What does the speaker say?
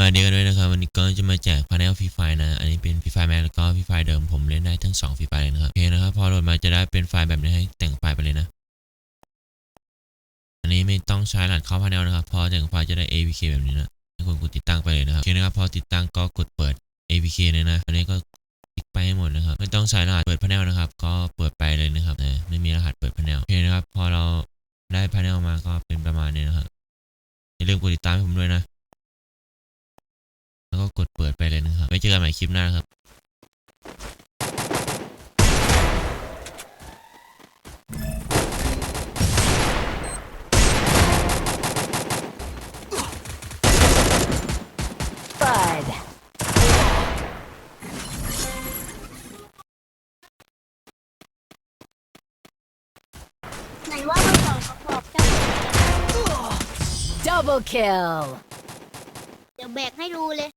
วัสดีกันด้วยนะครับ วันนี้ก็จะมาแจกพาร์เนลฟรีไฟนะ อันนี้เป็นฟรีไฟแม็กแล้วก็ฟรีไฟเดิมผมเล่นได้ทั้งสองฟรีไฟเลยนะครับโอเคนะครับ พอโหลดมาจะได้เป็นไฟล์แบบนี้ให้แต่งไฟล์ไปเลยนะ อันนี้ไม่ต้องใช้รหัสเข้าพาร์เนลนะครับ พอแต่งไฟล์จะได้ APK แบบนี้นะให้คุณกดติดตั้งไปเลยนะครับโอเคนะครับ พอติดตั้งก็กดเปิด APK เลยนะ อันนี้ก็คลิกไปให้หมดนะครับ ไม่ต้องใช้รหัสเปิดพาร์เนลนะครับ ก็เปิดไปเลยนะครับนะไม่มีรหัสเปิดพาร์เนลโอเคนะครับ พอเราได้พาร์เนลมาก็เป็นประมาณนี้นะครับอย่าลืมกดติดตามให้ผมด้วยนะ ดเปิดไปเลยนะครับไว้เจอกันใหม่คลิปหน้านะครับ Bud. ไหนว่ามันสองกระบอกจะ Double kill. เดี๋ยวแบกให้ดูเลย